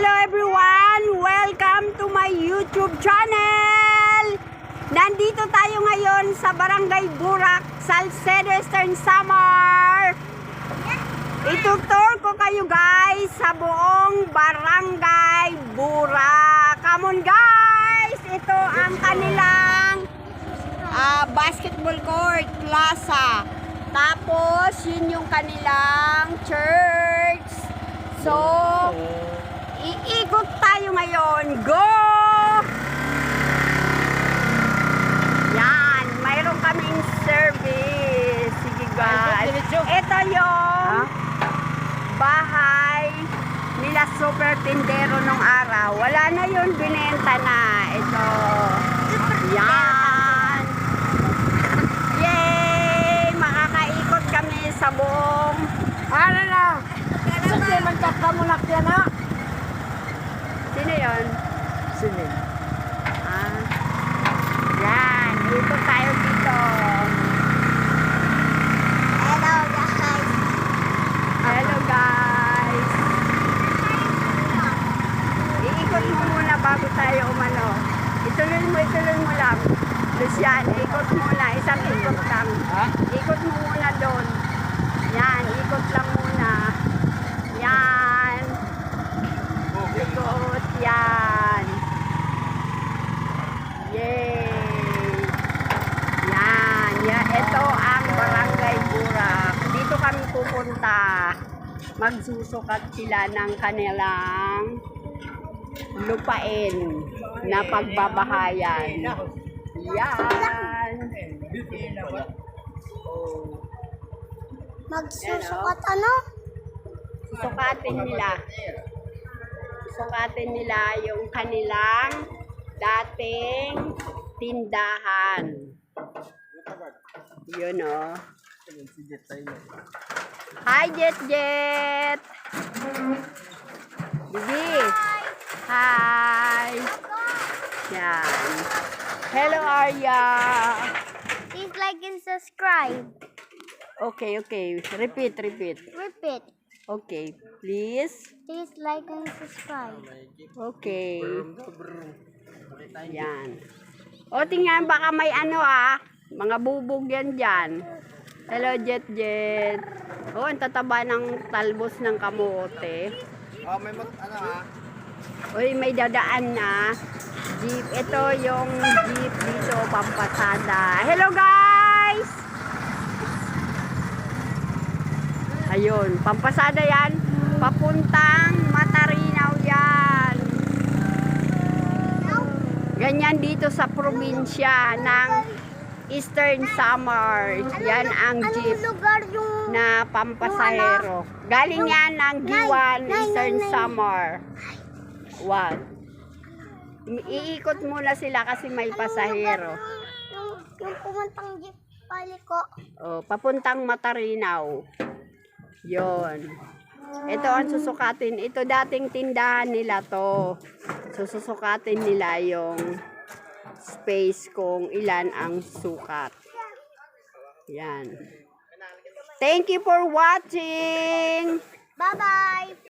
Hello everyone! Welcome to my YouTube channel! Nandito tayo ngayon sa Barangay Burak, Salcedo Eastern Samar. Itutur ko kayo guys sa buong Barangay Burak. Come on guys! Ito ang kanilang ah, basketball court, plaza. Tapos, yun yung kanilang church. So, tayo ngayon. Go! Yan, mayroon kaming service. Sige guys. Ito yung bahay nila super tindero nung araw. Wala na yun, binenta na. Ito. Yan. Yay! Makakaikot kami sa buong Ano na? Sige, magkakamunak yan ha? Yun? Sige. Ah. Yan. Ikot tayo dito. Hello guys. Hello guys. Iikot mo muna bago tayo umano. Ituloy mo, ituloy mo lang. Lucian, ikot mo muna. Isang ikot lang. Ikot mo muna doon. Yan, ikot lang muna. Yan. Ikot, yan. Yay! Yan, yan. Ito ang Barangay Burak. Dito kami pupunta. Magsusukat sila ng kanilang lupain na pagbabahayan. Yan. Magsusukat ano? sukatin nila. Sukatin nila yung kanilang dating tindahan. Yun oh. Hi, Jet Jet! Bibi! Hi! Yan. Hello, Arya! Please like and subscribe. Okay, okay. Repeat, repeat. Repeat. Okay, please. Please like and subscribe. Okay. Yan. O, tingnan, baka may ano ah. Mga bubog yan dyan. Hello, Jet Jet. O, ang tataba ng talbos ng kamote. Oh, may mag, ano ha? Uy, may dadaan na. Jeep. Ito yung jeep dito, pampasada. Hello, guys! Ayun, pampasada yan. Papuntang Matarinaw yan. Ganyan dito sa probinsya ng Eastern Samar. Yan ang jeep na pampasahero. Galing yan ng Giwan, Nay, nay, Eastern nay, nay. Samar. One. Iikot muna sila kasi may pasahero. Yung, pumuntang jeep paliko. Oh, papuntang Matarinaw. Yon. Ito ang susukatin. Ito dating tindahan nila to. Susukatin nila yung space kung ilan ang sukat. Yan. Thank you for watching! Bye-bye.